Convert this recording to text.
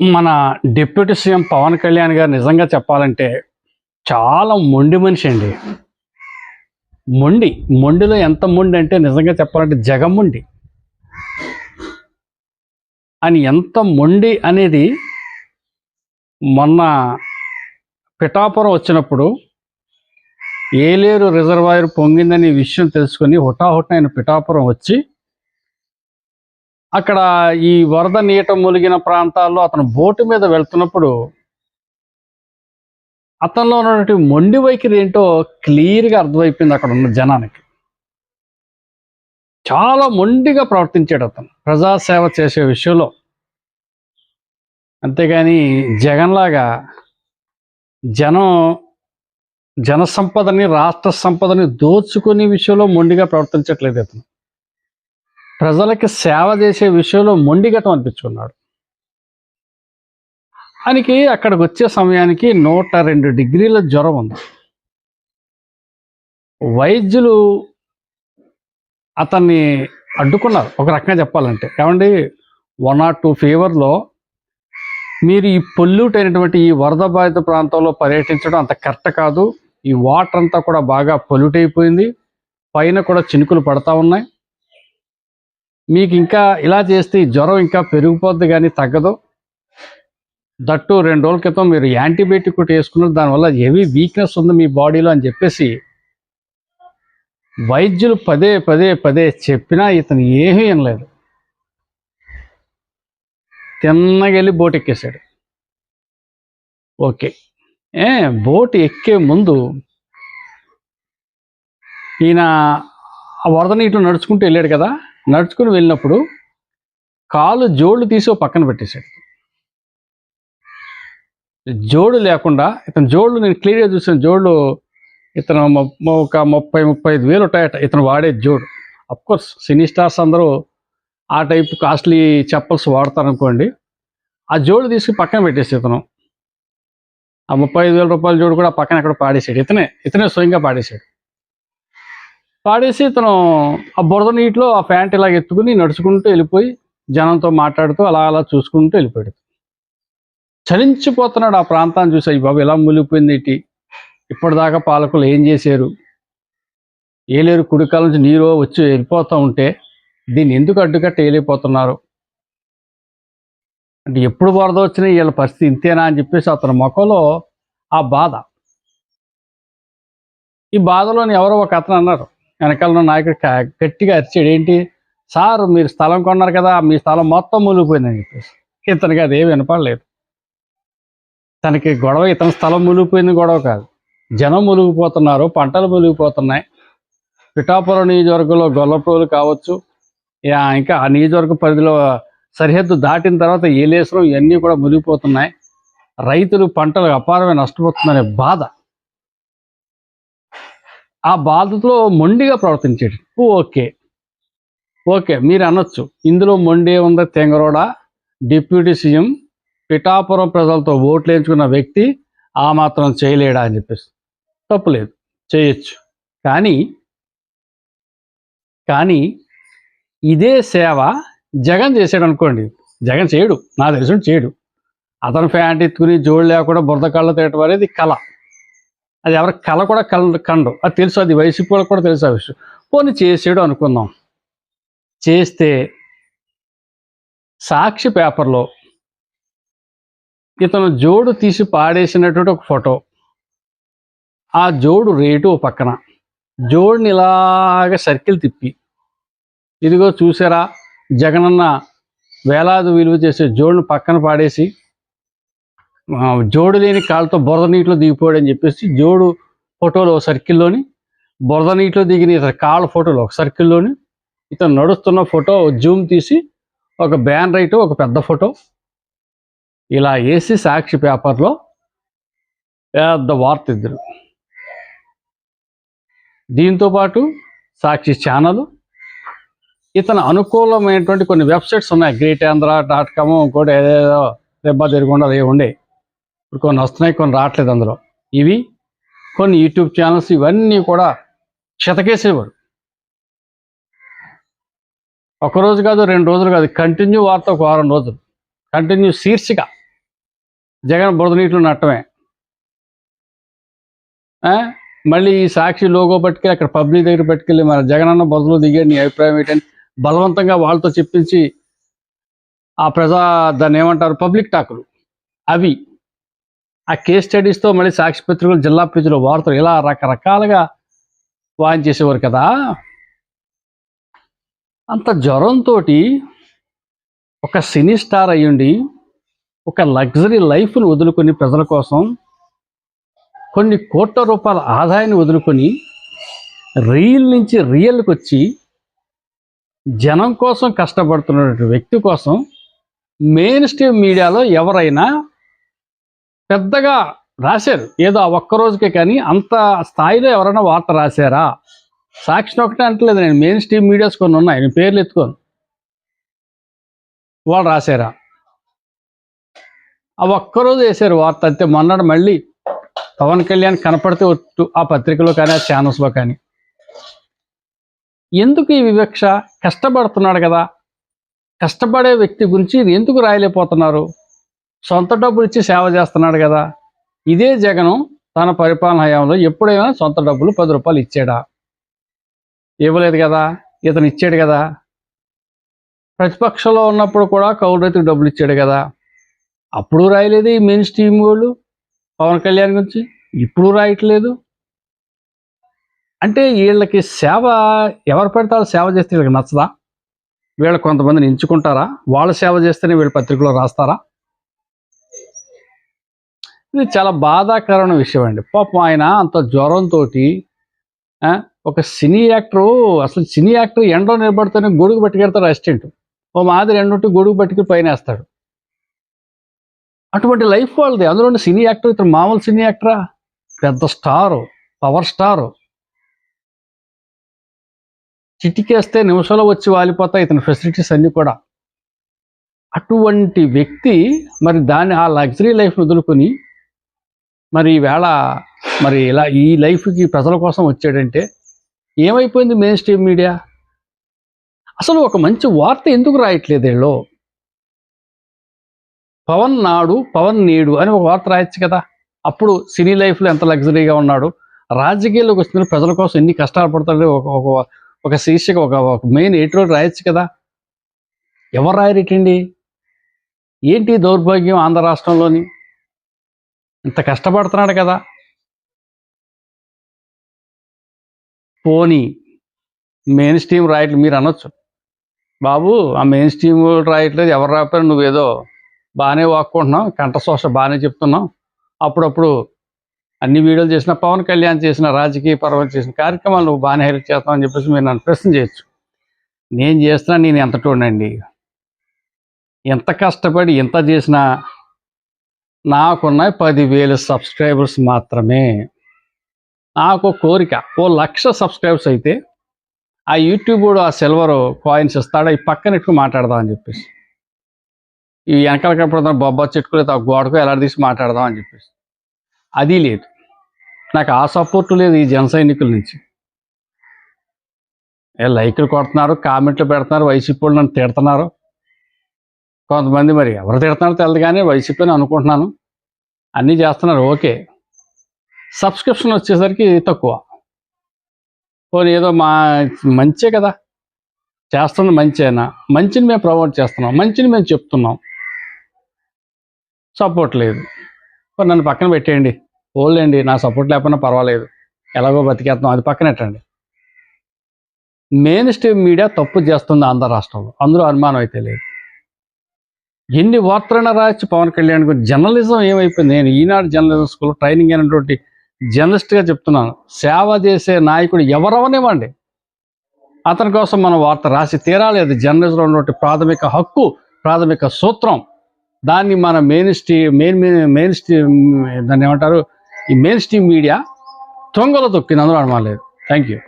మన deputy CM Pawan Kalyan గారు నిజంగా చెప్పాలంటే చాలా మొండి మనిషి అండి. మొండి. మొండిలో ఎంత మొండి అంటే నిజంగా చెప్పాలంటే జగమొండి అని ఎంత మొండి అనేది మొన్న పిఠాపురం వచ్చినప్పుడు ఏలేరు రిజర్వాయర్ పొంగిందని విషయం తెలుసుకొని హుటాహుటైన ఆయన పిఠాపురం వచ్చి అక్కడ ఈ వరద నీట మునిగిన ప్రాంతాల్లో అతను బోటు మీద వెళ్తున్నప్పుడు అతనిలో ఉన్నటువంటి మొండి వైఖరి ఏంటో క్లియర్గా అర్థమైపోయింది అక్కడ ఉన్న జనానికి. చాలా మొండిగా ప్రవర్తించాడు అతను. ప్రజాసేవ చేసే విషయంలో. అంతేగాని జగన్లాగా జనం జన సంపదని రాష్ట్ర సంపదని దోచుకునే విషయంలో మొండిగా ప్రవర్తించట్లేదు అతను. ప్రజలకి సేవ చేసే విషయంలో మొండిగటం అనిపించుకున్నాడు. ఆయనకి అక్కడికి వచ్చే సమయానికి నూట రెండు డిగ్రీల జ్వరం ఉంది. వైద్యులు అతన్ని అడ్డుకున్నారు. ఒక రకంగా చెప్పాలంటే ఏమండి? వన్ ఆర్ టూ ఫీవర్లో మీరు ఈ పొల్యూట్ అయినటువంటి ఈ వరద బాధిత ప్రాంతంలో పర్యటించడం అంత కరెక్ట్ కాదు. ఈ వాటర్ అంతా కూడా బాగా పొల్యూట్ అయిపోయింది. పైన కూడా చినుకులు పడతా ఉన్నాయి. మీకు ఇంకా ఇలా చేస్తే జ్వరం ఇంకా పెరిగిపోద్ది కానీ తగ్గదు. దట్టు రెండు రోజుల క్రితం మీరు యాంటీబయాటిక్ ఒకటి వేసుకున్నారు. దానివల్ల హెవీ వీక్నెస్ ఉంది మీ బాడీలో అని చెప్పేసి వైద్యులు పదే పదే పదే చెప్పినా ఇతను ఏమీ వినలేదు. తిన్నగెళ్ళి బోట్ ఎక్కేశాడు ఓకే. ఏ బోట్ ఎక్కే ముందు ఈయన ఆ వరద నీటిలో నడుచుకుంటూ వెళ్ళాడు కదా? నడుచుకుని వెళ్ళినప్పుడు కాలు జోళ్ళు తీసి పక్కన పెట్టేశాడు. జోడు లేకుండా ఇతను జోళ్ళు నేను క్లియర్గా చూసిన జోళ్ళు ఇతను ఒక ముప్పై ముప్పై ఐదు వేలు ఉంటాయట. ఇతను వాడే జోడు. అఫ్కోర్స్ సినీ స్టార్స్ అందరూ ఆ టైప్ కాస్ట్లీ చెప్పల్స్ వాడతారనుకోండి ఆ జోడు తీసుకు పక్కన పెట్టేసి ఇతను. ఆ ముప్పై ఐదు వేల రూపాయల జోడు కూడా పక్కన ఎక్కడ పాడేసాడు ఇతనే ఇతనే స్వయంగా పాడేశాడు. పాడేసి తను ఆ బురద నీటిలో ఆ ప్యాంట్ ఇలాగ ఎత్తుకుని నడుచుకుంటూ వెళ్ళిపోయి జనంతో మాట్లాడుతూ అలా అలా చూసుకుంటూ వెళ్ళిపోయాడు. చలించిపోతున్నాడు ఆ ప్రాంతాన్ని చూసి "అయ్య బాబు ఎలా మూలిపోయింది ఏంటి ఇప్పటిదాకా పాలకులు ఏం చేశారు? ఏలేరు కుడికాల నుంచి నీరు వచ్చి వెళ్ళిపోతూ ఉంటే దీన్ని ఎందుకు అడ్డుకట్ట వెళ్ళిపోతున్నారు? అంటే ఎప్పుడు వరద వచ్చినా వీళ్ళ పరిస్థితి ఇంతేనా అని చెప్పేసి అతని ముఖంలో ఆ బాధ. ఈ బాధలోని ఎవరో ఒక అతను అన్నారు వెనకాల నాయకుడు గట్టిగా అరిచాడు. ఏంటి? సార్ మీరు స్థలం కొన్నారు కదా మీ స్థలం మొత్తం మునిగిపోయిందని చెప్పేసి. ఇతనికి అది ఏమి వినపడలేదు. తనకి గొడవ ఇతని స్థలం మునిగిపోయింది గొడవ కాదు. జనం మునిగిపోతున్నారు పంటలు మునిగిపోతున్నాయి. పిఠాపురం నియోజకవర్గంలో గొల్లప్రోలు కావచ్చు ఇంకా ఆ నియోజకవర్గ పరిధిలో సరిహద్దు దాటిన తర్వాత ఏలేశ్వరం ఇవన్నీ కూడా మునిగిపోతున్నాయి. రైతులు పంటలు అపారమైన నష్టపోతుందనే బాధ. ఆ బాధతో మొండిగా ప్రవర్తించాడు ఓకే. ఓకే మీరు అనొచ్చు ఇందులో మొండి ఉందా తెంగరోడా. డిప్యూటీ సీఎం పిఠాపురం ప్రజలతో ఓట్లు వేయించుకున్న వ్యక్తి ఆ మాత్రం చేయలేడా అని చెప్పేసి. తప్పులేదు. చేయొచ్చు. కానీ కానీ ఇదే సేవ జగన్ చేసాడు అనుకోండి. జగన్ చేయడు. నా తెలిసి చేయడు. అతను ఫ్యాంట్ ఎత్తుకుని జోడు లేకుండా బురద కళ్ళ తేయటం అనేది కళ. అది ఎవరి కళ కూడా కల కండు అది తెలుసు అది వయసు కూడా కూడా తెలుసు ఆ విషయం. పోనీ చేసాడు అనుకుందాం. చేస్తే సాక్షి పేపర్లో ఇతను జోడు తీసి పాడేసినటువంటి ఒక ఫోటో. ఆ జోడు రేటు ఓ పక్కన. జోడుని ఇలాగ సర్కిల్ తిప్పి. ఇదిగో చూసారా జగనన్న వేలాది విలువ చేసే జోడును పక్కన పాడేసి జోడు లేని కాళ్ళతో బురద నీటిలో దిగిపోయాడు అని చెప్పేసి జోడు ఫోటోలు ఒక సర్కిల్లోని బురద నీటిలో దిగిన ఇతని కాళ్ళ ఫోటోలు ఒక సర్కిల్లోని ఇతను నడుస్తున్న ఫోటో జూమ్ తీసి ఒక బ్యాన్ రైట్ ఒక పెద్ద ఫోటో. ఇలా వేసి సాక్షి పేపర్లో పెద్ద వార్త ఇద్దరు. దీంతో పాటు సాక్షి ఛానల్. ఇతను అనుకూలమైనటువంటి కొన్ని వెబ్సైట్స్ ఉన్నాయి. గ్రేట్ ఆంధ్ర డాట్ కామ్ ఇంకోటి ఏదేదో దెబ్బ తిరగకుండా అదే ఉండే. ఇప్పుడు కొన్ని వస్తున్నాయి కొన్ని రావట్లేదు అందులో. ఇవి కొన్ని యూట్యూబ్ ఛానల్స్ ఇవన్నీ కూడా చితకేసేవారు ఒక రోజు కాదు రెండు రోజులు కాదు కంటిన్యూ వార్త ఒక వారం రోజులు. కంటిన్యూ శీర్షిక. జగన్ బురద నీటిలో నట్టమే. మళ్ళీ ఈ సాక్షి లోగో పట్టుకెళ్ళి అక్కడ పబ్లిక్ దగ్గర పట్టుకెళ్ళి మన జగనన్న బురదలో దిగాడు నీ అభిప్రాయం ఏంటని బలవంతంగా వాళ్ళతో చెప్పించి ఆ ప్రజా దాన్ని ఏమంటారు పబ్లిక్ టాకులు. అవి ఆ కేస్ స్టడీస్తో మళ్ళీ సాక్షి పత్రికలు జిల్లా ప్రజలు వార్తలు ఇలా రకరకాలుగా వాయించేసేవారు కదా. అంత జ్వరంతో ఒక సినీ స్టార్ అయ్యుండి ఒక లగ్జరీ లైఫ్ను వదులుకొని ప్రజల కోసం కొన్ని కోట్ల రూపాయల ఆదాయాన్ని వదులుకొని రీల్ నుంచి రియల్కి వచ్చి జనం కోసం కష్టపడుతున్నటువంటి వ్యక్తి కోసం మెయిన్ స్ట్రీమ్ మీడియాలో ఎవరైనా పెద్దగా రాశారు. ఏదో ఆ ఒక్క రోజుకే కానీ అంత స్థాయిలో ఎవరైనా వార్త రాశారా? సాక్షిని ఒకటే అంటలేదు. నేను మెయిన్ స్ట్రీమ్ మీడియాస్ కొన్ని ఉన్నాయి. నేను పేర్లు ఎత్తుకోను. వాళ్ళు రాశారా? ఆ ఒక్కరోజు వేశారు వార్త. అంతే. మొన్నటి మళ్ళీ పవన్ కళ్యాణ్ కనపడితే వచ్చు ఆ పత్రికలో కానీ ఆ ఛానల్స్లో కానీ. ఎందుకు ఈ వివక్ష? కష్టపడుతున్నాడు కదా. కష్టపడే వ్యక్తి గురించి ఎందుకు రాయలేకపోతున్నారు? సొంత డబ్బులు ఇచ్చి సేవ చేస్తున్నాడు కదా. ఇదే జగను తన పరిపాలన హయాంలో ఎప్పుడైనా సొంత డబ్బులు పది రూపాయలు ఇచ్చాడా? ఇవ్వలేదు కదా. ఇతను ఇచ్చాడు కదా. ప్రతిపక్షంలో ఉన్నప్పుడు కూడా కౌలు రైతుకు డబ్బులు ఇచ్చాడు కదా. అప్పుడు రాయలేదు ఈ మెయిన్ స్ట్రీమ్ వాళ్ళు పవన్ కళ్యాణ్ గురించి. ఇప్పుడు రాయట్లేదు. అంటే వీళ్ళకి సేవ ఎవరు పెడతారు సేవ చేస్తే వీళ్ళకి నచ్చదా? వీళ్ళు కొంతమందిని ఎంచుకుంటారా? వాళ్ళు సేవ చేస్తేనే వీళ్ళు పత్రికలో రాస్తారా? ఇది చాలా బాధాకరమైన విషయం అండి. పాపం ఆయన అంత జ్వరంతో ఒక సినీ యాక్టరు అసలు సినీ యాక్టర్ ఎండలో నిలబడితేనే గొడుగు పట్టుకెడతాడు అసిస్టెంట్. ఓ మాదిరి ఎండుంటే గొడుగు పట్టుకుని పైన వేస్తాడు. అటువంటి లైఫ్ వాళ్ళది. అందులో సినీ యాక్టర్ ఇతను మామూలు సినీ యాక్టరా? పెద్ద స్టారు పవర్ స్టారు. చిటికేస్తే నిమిషంలో వచ్చి వాలిపోతాయి ఇతని ఫెసిలిటీస్ అన్నీ కూడా. అటువంటి వ్యక్తి మరి దాన్ని ఆ లగ్జరీ లైఫ్ వదులుకొని మరి ఈవేళ మరి ఇలా ఈ లైఫ్కి ప్రజల కోసం వచ్చాడంటే ఏమైపోయింది మెయిన్ స్ట్రీమ్ మీడియా అసలు ఒక మంచి వార్త ఎందుకు రాయట్లేదు వీళ్ళు? పవన్ నాడు పవన్ నేడు అని ఒక వార్త రాయొచ్చు కదా. అప్పుడు సినీ లైఫ్లో ఎంత లగ్జరీగా ఉన్నాడు. రాజకీయాల్లోకి వస్తున్న ప్రజల కోసం ఎన్ని కష్టాలు పడతాడు ఒక ఒక ఒక శీర్షిక ఒక ఒక మెయిన్ ఎయిట్లో రాయొచ్చు కదా. ఎవరు రాయరేటండి ఏంటి దౌర్భాగ్యం ఆంధ్ర రాష్ట్రంలోని? ఇంత కష్టపడుతున్నాడు కదా. పోనీ మెయిన్ స్ట్రీమ్ రాయట్లు మీరు అనొచ్చు. బాబు ఆ మెయిన్ స్ట్రీమ్ రాయట్లేదు ఎవరు రాపారు? నువ్వేదో బాగానే వాక్కుంటున్నావు కంఠశోష బాగానే చెప్తున్నావు. అప్పుడప్పుడు అన్ని వీడియోలు చేసిన పవన్ కళ్యాణ్ చేసిన రాజకీయ పర్వం చేసిన కార్యక్రమాలు నువ్వు బాగానే హెల్ప్ చేస్తావు అని చెప్పేసి మీరు నన్ను ప్రశ్న చేయొచ్చు. నేను చేస్తున్నా నేను ఎంత చూడండి? ఎంత కష్టపడి ఎంత చేసినా నాకున్న పదివేలు సబ్స్క్రైబర్స్ మాత్రమే. నాకు కోరిక ఓ లక్ష సబ్స్క్రైబర్స్ అయితే ఆ యూట్యూబ్ ఆ సిల్వర్ కాయిన్స్ ఇస్తాడా ఈ పక్కన ఎక్కువ మాట్లాడదాం అని చెప్పేసి. ఈ వెనకాల కనపడుతున్న బొబ్బా చెట్టుకు లేదా గోడకు ఎలా తీసి మాట్లాడదాం అని చెప్పేసి. అది లేదు. నాకు ఆ సపోర్ట్ లేదు ఈ జన సైనికుల నుంచి. లైక్లు లైకులు కొడుతున్నారు కామెంట్లు పెడుతున్నారు వైసీపీ వాళ్ళు నన్ను తిడుతున్నారు. కొంతమంది మరి ఎవరు తిడుతున్నారో తెలియదు కానీ వైసీపీ అని అనుకుంటున్నాను. అన్నీ చేస్తున్నారు ఓకే. సబ్స్క్రిప్షన్ వచ్చేసరికి తక్కువ. పోనీ ఏదో మా మంచే కదా. చేస్తున్న మంచేనా? మంచిని మేము ప్రమోట్ చేస్తున్నాం. మంచిని మేము చెప్తున్నాం. సపోర్ట్ లేదు. నన్ను పక్కన పెట్టేయండి. ఓల్డండి నా సపోర్ట్ లేకపోయినా పర్వాలేదు. ఎలాగో బతికేస్తున్నాం అది పక్కన పెట్టండి మెయిన్ స్ట్రీమ్ మీడియా తప్పు చేస్తుంది ఆంధ్ర రాష్ట్రంలో. అందులో అనుమానం అయితే లేదు. ఎన్ని వార్తలైనా రాయొచ్చు. పవన్ కళ్యాణ్ గురించి జర్నలిజం ఏమైపోయింది? నేను ఈనాడు జర్నలిజం స్కూల్లో ట్రైనింగ్ అయినటువంటి జర్నలిస్ట్గా చెప్తున్నాను. సేవ చేసే నాయకుడు ఎవరవనివ్వండి. అతని కోసం మనం వార్త రాసి తీరాలి. అది జర్నలిజంలో ఉన్నటువంటి ప్రాథమిక హక్కు ప్రాథమిక సూత్రం. దాన్ని మన main stream main main stream దాన్ని ఏమంటారు? ఈ మెయిన్ స్ట్రీమ్ మీడియా తొంగలు తొక్కింది అందులో అనుమానం లేదు. Thank you